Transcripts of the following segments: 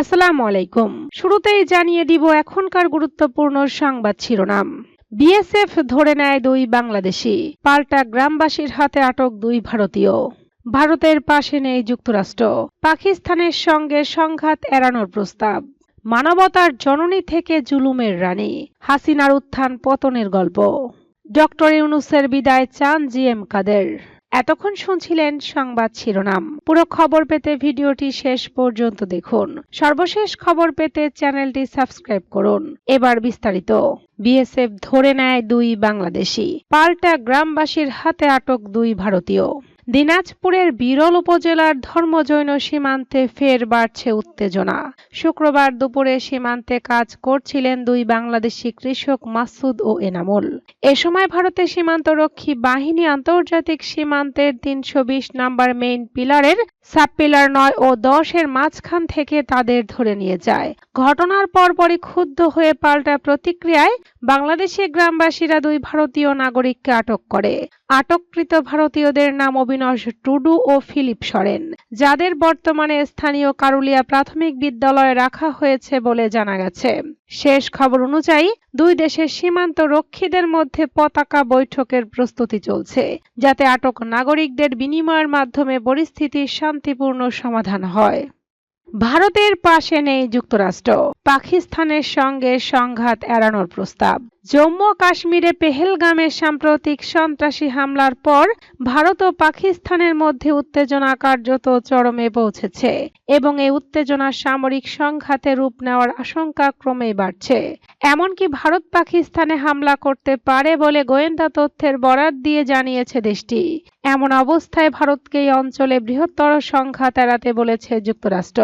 আসসালামু আলাইকুম। শুরুতেই জানিয়ে দিব এখনকার গুরুত্বপূর্ণ সংবাদ শিরোনাম। বিএসএফ ধরে নেয় দুই বাংলাদেশি, পাল্টা গ্রামবাসীর হাতে আটক দুই ভারতীয়। ভারতের পাশে নেই যুক্তরাষ্ট্র, পাকিস্তানের সঙ্গে সংঘাত এড়ানোর প্রস্তাব। মানবতার জননী থেকে জুলুমের রানী, হাসিনার উত্থান পতনের গল্প। ডক্টর ইউনুসের বিদায় চান জি এম কাদের। এতক্ষণ শুনছিলেন সংবাদ শিরোনাম। পুরো খবর পেতে ভিডিওটি শেষ পর্যন্ত দেখুন। সর্বশেষ খবর পেতে চ্যানেলটি সাবস্ক্রাইব করুন। এবার বিস্তারিত। বিএসএফ ধরে নেয় দুই বাংলাদেশি। পাল্টা গ্রামবাসীর হাতে আটক দুই ভারতীয়। দিনাজপুরের বিরল উপজেলার ধর্মজৈন সীমান্তে ফের বাড়ছে উত্তেজনা। শুক্রবার দুপুরে সীমান্তে কাজ করছিলেন দুই বাংলাদেশি কৃষক মাসুদ ও এনামুল। এ সময় ভারতের সীমান্তরক্ষী বাহিনী আন্তর্জাতিক সীমান্তের তিনশো বিশ number main pillar sub pillar নয় ও দশের মাঝখান থেকে তাদের ধরে নিয়ে যায়। ঘটনার পরপরই ক্ষুব্ধ হয়ে পাল্টা প্রতিক্রিয়ায় বাংলাদেশি গ্রামবাসীরা দুই ভারতীয় নাগরিককে আটক করে। আটককৃত ভারতীয়দের নাম অবিনাশ টুডু ও ফিলিপ সরেন, যাদের বর্তমানে স্থানীয় কারুলিয়া প্রাথমিক বিদ্যালয়ে রাখা হয়েছে বলে জানা গেছে। শেষ খবর অনুযায়ী, দুই দেশের সীমান্ত রক্ষীদের মধ্যে পতাকা বৈঠকের প্রস্তুতি চলছে, যাতে আটক নাগরিকদের বিনিময়ের মাধ্যমে পরিস্থিতির শান্তিপূর্ণ সমাধান হয়। ভারতের পাশে নেই যুক্তরাষ্ট্র। পাকিস্তানের সঙ্গে সংঘাত এড়ানোর প্রস্তাব। জম্মু কাশ্মীরে পেহেলগামে সাম্প্রতিক সন্ত্রাসী হামলার পর ভারত ও পাকিস্তানের মধ্যে উত্তেজনা কার্যত চরমে পৌঁছেছে এবং এই উত্তেজনা সামরিক সংঘাতে রূপ নেওয়ার আশঙ্কা ক্রমেই বাড়ছে। এমনকি ভারত পাকিস্তানে হামলা করতে পারে বলে গোয়েন্দা তথ্যের বরাত দিয়ে জানিয়েছে দেশটি। এমন অবস্থায় ভারতকে এই অঞ্চলে বৃহত্তর সংঘাত এড়াতে বলেছে যুক্তরাষ্ট্র।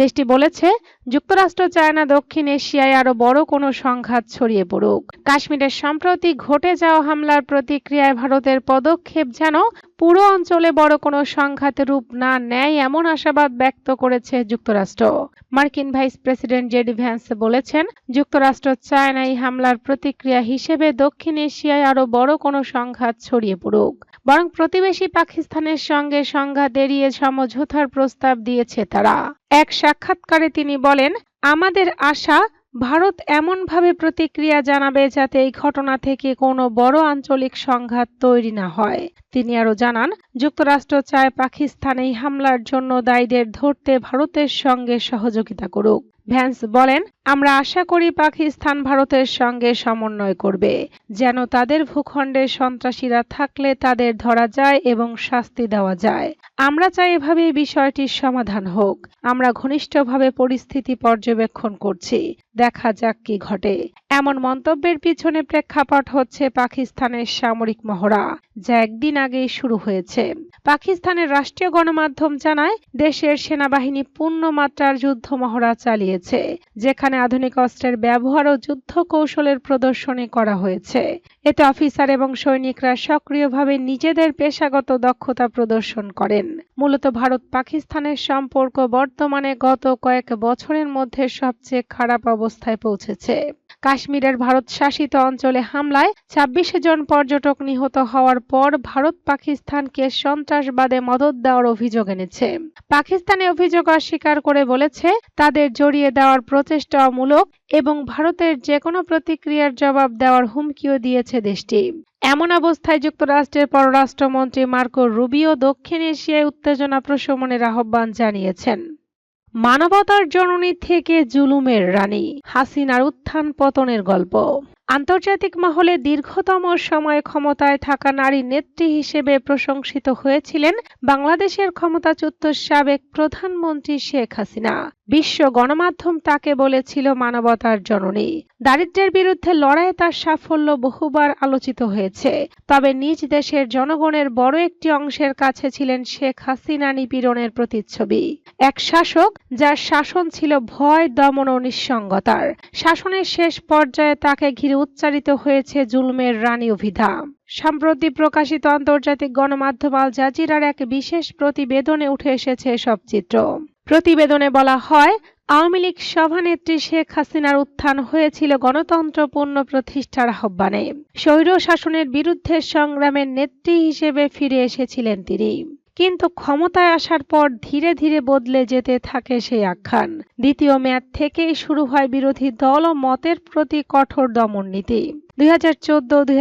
দেশটি বলেছে, যুক্তরাষ্ট্র চায় না দক্ষিণ এশিয়ায় আরও বড় কোনো সংঘাত ছড়িয়ে পড়ুক। কাশ্মীরের সম্প্রতি ঘটে যাওয়া হামলার প্রতিক্রিয়ায় ভারতের পদক্ষেপ যেন পুরো অঞ্চলে বড় কোনো সংঘাতে রূপ না নেয়, এমন আশাবাদ ব্যক্ত করেছে যুক্তরাষ্ট্র। মার্কিন ভাইস প্রেসিডেন্ট জেডি ভ্যান্স বলেছেন, যুক্তরাষ্ট্র চায় না এই হামলার প্রতিক্রিয়া হিসেবে দক্ষিণ এশিয়ায় আরও বড় কোনো সংঘাত ছড়িয়ে পড়ুক। বরং প্রতিবেশী পাকিস্তানের সঙ্গে সংঘাত এড়িয়ে সমঝোতার প্রস্তাব দিয়েছে তারা। এক সাক্ষাৎকারে তিনি বলেন, আমাদের আশা, ভারত এমনভাবে প্রতিক্রিয়া জানাবে যাতে এই ঘটনা থেকে কোনো বড় আঞ্চলিক সংঘাত তৈরি না হয়। তিনি আরও জানান, যুক্তরাষ্ট্র চায় পাকিস্তান এই হামলার জন্য দায়ীদের ধরতে ভারতের সঙ্গে সহযোগিতা করুক। ভ্যান্স বলেন, আমরা আশা করি পাকিস্তান ভারতের সঙ্গে সমন্বয় করবে। যেন তাদের ভূখণ্ডে সন্ত্রাসীরা থাকলে তাদের ধরা যায় এবং শাস্তি দেওয়া যায়। আমরা চাই এভাবে বিষয়টির সমাধান হোক। আমরা ঘনিষ্ঠভাবে পরিস্থিতি পর্যবেক্ষণ করছি। দেখা যাক কি ঘটে। এমন মন্তব্যের পিছনে প্রেক্ষাপট হচ্ছে পাকিস্তানের সামরিক মহড়া, যা একদিন আগেই শুরু হয়েছে। পাকিস্তানের রাষ্ট্রীয় গণমাধ্যম জানায়, দেশের সেনাবাহিনী পূর্ণ মাত্রার যুদ্ধ মহড়া চালিয়েছে, যেখানে আধুনিক অস্ত্রের ব্যবহার ও যুদ্ধ কৌশলের প্রদর্শনী করা হয়েছে। এতে অফিসার এবং সৈনিকরা সক্রিয়ভাবে নিজেদের পেশাগত দক্ষতা প্রদর্শন করেন। মূলত ভারত পাকিস্তানের সম্পর্ক বর্তমানে গত কয়েক বছরের মধ্যে সবচেয়ে খারাপ অবস্থায় পৌঁছেছে। কাশ্মীরের ভারত শাসিত অঞ্চলে হামলায় ছাব্বিশে জন পর্যটক নিহত হওয়ার পর ভারত পাকিস্তানকে সন্ত্রাসবাদে মদত দেওয়ার অভিযোগ এনেছে। পাকিস্তানে অভিযোগ অস্বীকার করে বলেছে, তাদের জড়িয়ে দেওয়ার প্রচেষ্টা অমূলক এবং ভারতের যে কোনো প্রতিক্রিয়ার জবাব দেওয়ার হুমকিও দিয়েছে দেশটি। এমন অবস্থায় যুক্তরাষ্ট্রের পররাষ্ট্রমন্ত্রী মার্কো রুবিও দক্ষিণ এশিয়ায় উত্তেজনা প্রশমনের আহ্বান জানিয়েছেন। মানবতার জননী থেকে জুলুমের রানী হাসিনার উত্থান পতনের গল্প। আন্তর্জাতিক মহলে দীর্ঘতম সময় ক্ষমতায় থাকা নারী নেত্রী হিসেবে প্রশংসিত হয়েছিলেন বাংলাদেশের ক্ষমতাচ্যুত সাবেক প্রধানমন্ত্রী শেখ হাসিনা। বিশ্ব গণমাধ্যম তাকে বলেছিল মানবতার জননী। দারিদ্র্যের বিরুদ্ধে লড়াইয়ে তার সাফল্য বহুবার আলোচিত হয়েছে। তবে নিজ দেশের জনগণের বড় একটি অংশের কাছে ছিলেন শেখ হাসিনা নিপীড়নের প্রতিচ্ছবি। এক শাসক যার শাসন ছিল ভয়, দমন ও নিঃসঙ্গতার। শাসনের শেষ পর্যায়ে তাকে ঘিরে উচ্চারিত হয়েছে জুলমের রানী অভিধা। সম্প্রতি প্রকাশিত আন্তর্জাতিক গণমাধ্যম আল জাজিরার এক বিশেষ প্রতিবেদনে উঠে এসেছে সব চিত্র। প্রতিবেদনে বলা হয়, আওয়ামী লীগ সভানেত্রী শেখ হাসিনার উত্থান হয়েছিল গণতন্ত্র পূর্ণ প্রতিষ্ঠার আহ্বানে। স্বৈর শাসনের বিরুদ্ধে সংগ্রামের নেত্রী হিসেবে ফিরে এসেছিলেন তিনি। কিন্তু ক্ষমতায় আসার পর ধীরে ধীরে বদলে যেতে থাকে সেই আখ্যান। দ্বিতীয় মেয়াদ থেকেই শুরু হয় বিরোধী দল ও মতের প্রতি কঠোর দমন নীতি। দুই হাজার চোদ্দ দুই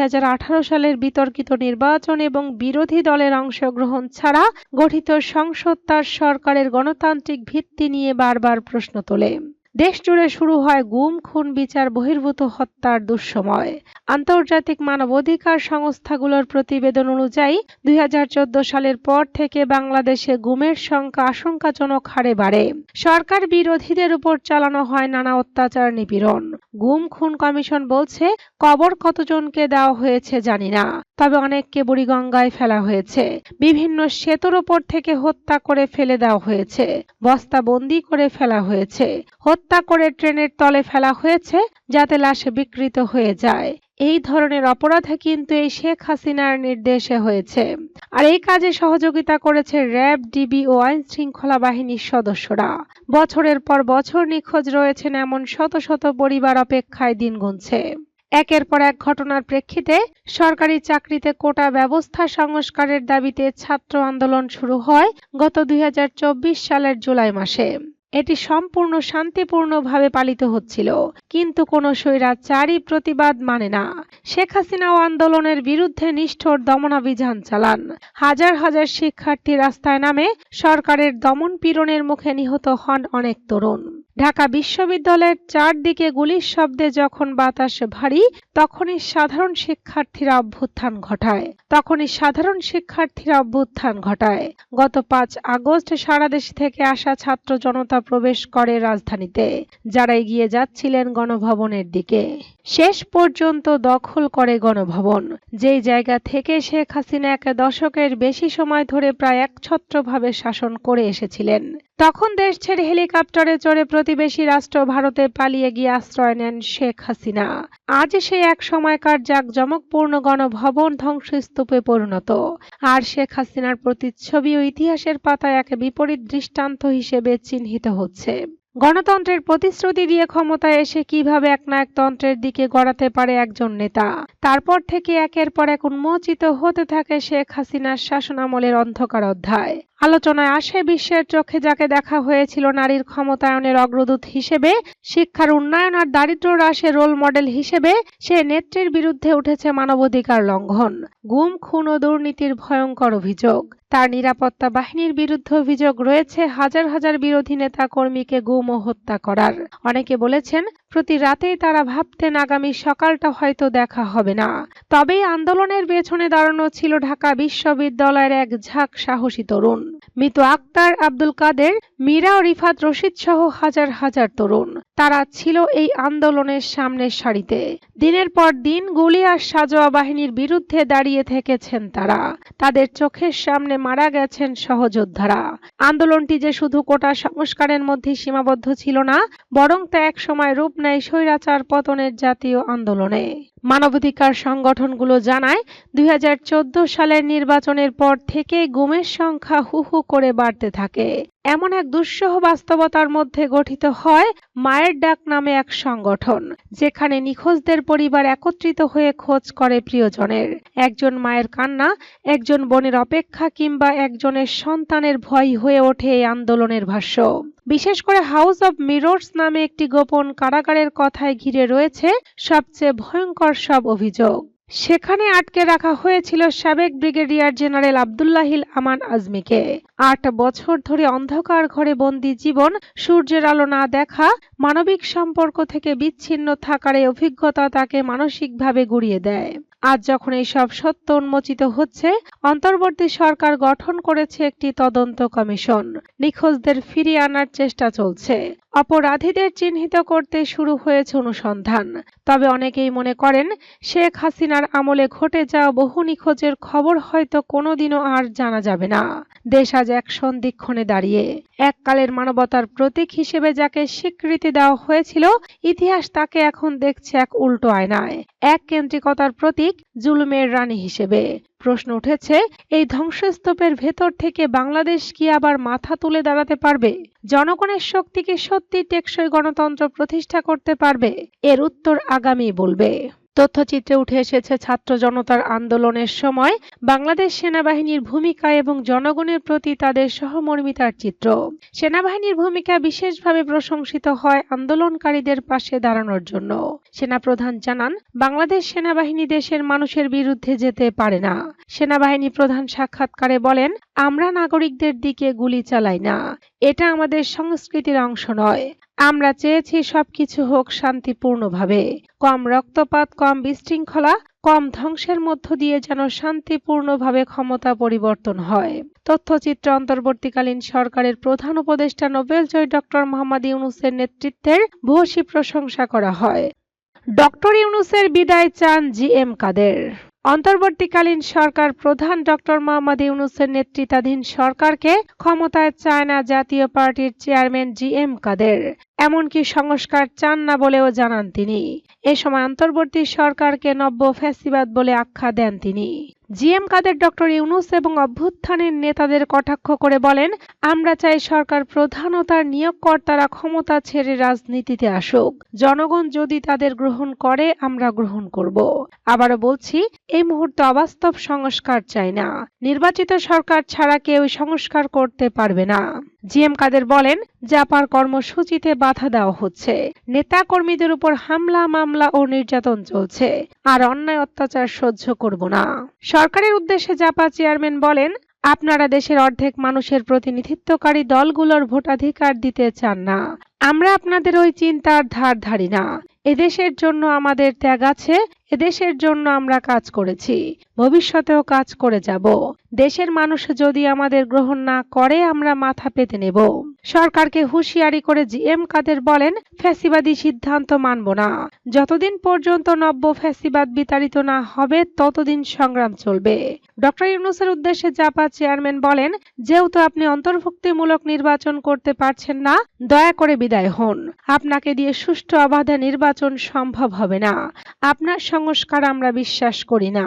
সালের বিতর্কিত নির্বাচন এবং বিরোধী দলের অংশগ্রহণ ছাড়া গঠিত সংসদ তার সরকারের গণতান্ত্রিক ভিত্তি নিয়ে বারবার প্রশ্ন তোলে। দেশ জুড়ে শুরু হয় গুম, খুন, বিচার, বহির্ভূত হত্যার দুঃসময়। আন্তর্জাতিক মানবাধিকার সংস্থাগুলোর প্রতিবেদন অনুযায়ী, দুই হাজার চোদ্দ সালের পর থেকে বাংলাদেশে গুমের সংখ্যা আশঙ্কাজনক হারে বাড়ে। সরকার বিরোধীদের উপর চালানো হয় নানা অত্যাচার নিপীড়ন। গুম, খুন কমিশন বলছে, কবর কতজনকে দেওয়া হয়েছে জানি না। তবে অনেককে বুড়িগঙ্গায় ফেলা হয়েছে। বিভিন্ন সেতুর ওপর থেকে হত্যা করে ফেলে দেওয়া হয়েছে। বস্তাবন্দি করে ফেলা হয়েছে। হত্যা করে ট্রেনের তলে ফেলা হয়েছে যাতে লাশ বিকৃত হয়ে যায়। এই ধরনের অপরাধে কিন্তু এই শেখ হাসিনার নির্দেশে হয়েছে। আর এই কাজে সহযোগিতা করেছে র্যাব, ডিবি ও আইন শৃঙ্খলা বাহিনীর সদস্যরা। বছরের পর বছর নিখোঁজ রয়েছেন এমন শত শত পরিবার অপেক্ষায় দিন গুনছে। একের পর এক ঘটনার প্রেক্ষিতে সরকারি চাকরিতে কোটা ব্যবস্থা সংস্কারের দাবিতে ছাত্র আন্দোলন শুরু হয় গত দুই হাজার চব্বিশ সালের জুলাই মাসে। এটি সম্পূর্ণ শান্তিপূর্ণভাবে পালিত হচ্ছিল, কিন্তু কোনো স্বৈরাচারী প্রতিবাদ মানে না। শেখ হাসিনাও আন্দোলনের বিরুদ্ধে নিষ্ঠুর দমনাভিযান চালান। হাজার হাজার শিক্ষার্থী রাস্তায় নামে সরকারের দমন পীড়নের মুখে নিহত হন অনেক তরুণ। ঢাকা বিশ্ববিদ্যালয়ের চারদিকে গুলির শব্দে যখন বাতাস ভারী, তখনই সাধারণ শিক্ষার্থীরা অভ্যুত্থান ঘটায়। তখনই সাধারণ শিক্ষার্থীরা অভ্যুত্থান ঘটায়। গত পাঁচ আগস্ট সারা দেশ থেকে আসা ছাত্র জনতা প্রবেশ করে রাজধানীতে। যারা এগিয়ে যাচ্ছিলেন গণভবনের দিকে। শেষ পর্যন্ত দখল করে গণভবন। যেই জায়গা থেকে শেখ হাসিনা এক দশকের বেশি সময় ধরে প্রায় একছত্রভাবে শাসন করে এসেছিলেন। তখন দেশ ছেড়ে হেলিকপ্টারে চড়ে প্রতিবেশী রাষ্ট্র ভারতে পালিয়ে গিয়ে আশ্রয় নেন শেখ হাসিনা। আজ সে এক সময়কার জাঁকজমকপূর্ণ গণভবন ধ্বংসস্তূপে পরিণত। আর শেখ হাসিনার প্রতিচ্ছবিও ইতিহাসের পাতায় এক বিপরীত দৃষ্টান্ত হিসেবে চিহ্নিত হচ্ছে। গণতন্ত্রের প্রতিশ্রুতি দিয়ে ক্ষমতায় এসে কীভাবে একনায়কতন্ত্রের দিকে গড়াতে পারে একজন নেতা? তারপর থেকে একের পর এক উন্মোচিত হতে থাকে শেখ হাসিনার শাসনামলের অন্ধকার অধ্যায়। আলোচনায় আসে বিশ্বের চোখে যাকে দেখা হয়েছিল নারীর ক্ষমতায়নের অগ্রদূত হিসেবে, শিক্ষার উন্নয়ন আর দারিদ্র হ্রাসের রোল মডেল হিসেবে সে নেত্রীর বিরুদ্ধে উঠেছে মানবাধিকার লঙ্ঘন, গুম, খুন ও দুর্নীতির ভয়ঙ্কর অভিযোগ। তার নিরাপত্তা বাহিনীর বিরুদ্ধে অভিযোগ রয়েছে হাজার হাজার বিরোধী নেতা কর্মীকে গুম ও হত্যা করার। অনেকে বলেছেন, প্রতি রাতেই তারা ভাবতেন আগামী সকালটা হয়তো দেখা হবে না। তবেই আন্দোলনের পেছনে দাঁড়ানো ছিল ঢাকা বিশ্ববিদ্যালয়ের এক ঝাঁক সাহসী তরুণ। মৃত আক্তার আব্দুল কাদের, মীরা রিফাত রশিদ সহ হাজার হাজার তরুণ। তারা ছিল এই আন্দোলনের সামনের সারিতে। দিনের পর দিন গুলি আর সাজোয়া বাহিনীর বিরুদ্ধে দাঁড়িয়ে থেকেছেন তারা। তাদের চোখের সামনে মারা গেছেন সহযোদ্ধারা। আন্দোলনটি যে শুধু কোটা সংস্কারের মধ্যে সীমাবদ্ধ ছিল না, বরং তা এক সময় রূপ নেয় স্বৈরাচার পতনের জাতীয় আন্দোলনে। মানবাধিকার সংগঠনগুলো জানায়, দুই হাজার চোদ্দ সালের নির্বাচনের পর থেকে গুমের সংখ্যা হু হু করে বাড়তে থাকে। এমন এক দুঃসহ বাস্তবতার মধ্যে গঠিত হয় মায়ের ডাক নামে এক সংগঠন, যেখানে নিখোঁজদের পরিবার একত্রিত হয়ে খোঁজ করে প্রিয়জনের। একজন মায়ের কান্না, একজন বোনের অপেক্ষা কিংবা একজনের সন্তানের ভয় হয়ে ওঠে এই আন্দোলনের ভাষ্য। বিশেষ করে হাউস অব মিরর্স নামে একটি গোপন কারাগারের কথায় ঘিরে রয়েছে সবচেয়ে ভয়ঙ্কর সব অভিযোগ। সেখানে আটকে রাখা হয়েছিল সাবেক ব্রিগেডিয়ার জেনারেল আবদুল্লাহিল আমান আজমিকে। আট বছর ধরে অন্ধকার ঘরে বন্দি জীবন, সূর্যের আলো না দেখা, মানবিক সম্পর্ক থেকে বিচ্ছিন্ন থাকার এই অভিজ্ঞতা তাকে মানসিকভাবে গুড়িয়ে দেয়। আজ যখন এই সব সত্য উন্মোচিত হচ্ছে, অন্তর্বর্তী সরকার গঠন করেছে একটি তদন্ত কমিশন। নিখোঁজদের ফিরিয়ে আনার চেষ্টা চলছে। অপরাধীদের চিহ্নিত করতে শুরু হয়েছে অনুসন্ধান। তবে অনেকেই মনে করেন, শেখ হাসিনার আমলে ঘটে যাওয়া বহু নিখোঁজের খবর হয়তো কোনোদিনও আর জানা যাবে না। দেশ আজ এক সন্ধিক্ষণে দাঁড়িয়ে। এককালের মানবতার প্রতীক হিসেবে যাকে স্বীকৃতি দেওয়া হয়েছিল, ইতিহাস তাকে এখন দেখছে এক উল্টো আয়নায়। এক কেন্দ্রিকতার প্রতীক জুলুমের রানী হিসেবে। প্রশ্ন উঠেছে, এই ধ্বংসস্তূপের ভেতর থেকে বাংলাদেশ কি আবার মাথা তুলে দাঁড়াতে পারবে? জনগণের শক্তিকে সত্যি টেকসই গণতন্ত্র প্রতিষ্ঠা করতে পারবে? এর উত্তর আগামী বলবে। তথ্যচিত্রে উঠে এসেছে ছাত্র জনতার আন্দোলনের সময় বাংলাদেশ সেনাবাহিনীর ভূমিকা এবং জনগণের প্রতি তাদের সহমর্মিতার চিত্র। সেনাবাহিনীর ভূমিকা বিশেষভাবে প্রশংসিত হয় আন্দোলনকারীদের পাশে দাঁড়ানোর জন্য। সেনাপ্রধান জানান, বাংলাদেশ সেনাবাহিনী দেশের মানুষের বিরুদ্ধে যেতে পারে না। সেনাবাহিনী প্রধান সাক্ষাৎকারে বলেন, আমরা নাগরিকদের দিকে গুলি চালাই না। এটা আমাদের সংস্কৃতির অংশ নয়। আমরা চেয়েছি সবকিছু হোক শান্তিপূর্ণভাবে। কম রক্তপাত, কম বিশৃঙ্খলা, কম ধ্বংসের মধ্য দিয়ে যেন শান্তিপূর্ণভাবে ক্ষমতা পরিবর্তন হয়। তথ্যচিত্র অন্তর্বর্তীকালীন সরকারের প্রধান উপদেষ্টা নোবেলজয়ী ডক্টর মোহাম্মদ ইউনুসের নেতৃত্বের ভূয়সী প্রশংসা করা হয়। ডক্টর ইউনুসের বিদায় চান জি এম কাদের। অন্তর্বর্তীকালীন সরকার প্রধান ডক্টর মোহাম্মদ ইউনুসের নেতৃত্বাধীন সরকারকে ক্ষমতায় চায় না জাতীয় পার্টির চেয়ারম্যান জি এম কাদের। এমনকি সংস্কার চান না বলেও জানান তিনি। এ সময় অন্তর্বর্তী সরকারকে নব্য ফ্যাসিবাদ বলে আখ্যা দেন তিনি। G M Quader doctor Yunus এবং অভ্যুত্থানের নেতাদের কটাক্ষ করে বলেন, আমরা চাই সরকার প্রধান ও তার নিয়োগকর্তারা ক্ষমতা ছেড়ে রাজনীতিতে আসুক। জনগণ যদি তাদের গ্রহণ করে, আমরা গ্রহণ করব। আবারও বলছি, এই মুহূর্তে অবাস্তব সংস্কার চাই না। নির্বাচিত সরকার ছাড়া কেউ সংস্কার করতে পারবে না। জি এম কাদের বলেন, জাপার কর্মসূচিতে বাধা দেওয়া হচ্ছে। নেতা কর্মীদের উপর হামলা, মামলা ও নির্যাতন চলছে। আর অন্যায় অত্যাচার সহ্য করব না। সরকারের উদ্দেশ্যে জাপা চেয়ারম্যান বলেন, আপনারা দেশের অর্ধেক মানুষের প্রতিনিধিত্বকারী দলগুলোর ভোটাধিকার দিতে চান না। আমরা আপনাদের ওই চিন্তার ধার ধারি না। এদেশের জন্য আমাদের ত্যাগ আছে এদেশের জন্য আমরা কাজ করেছি। ভবিষ্যতেও কাজ করে যাব। দেশের মানুষ যদি আমাদের গ্রহণ না করে, আমরা মাথা পেতে নেব। সরকারকে হুঁশিয়ারি করে জি এম কাদের বলেন, ফ্যাসিবাদী সিদ্ধান্ত মানব না। যতদিন পর্যন্ত নব্য ফ্যাসিবাদ বিতাড়িত না হবে, ততদিন সংগ্রাম চলবে। ডক্টর ইউনুসের উদ্দেশ্যে জাপা চেয়ারম্যান বলেন, যেহেতু আপনি অন্তর্ভুক্তিমূলক নির্বাচন করতে পারছেন না, দয়া করে বিদায় হন। আপনাকে দিয়ে সুষ্ঠু অবাধে নির্বাচন সম্ভব হবে না। আপনার সংস্কার আমরা বিশ্বাস করি না।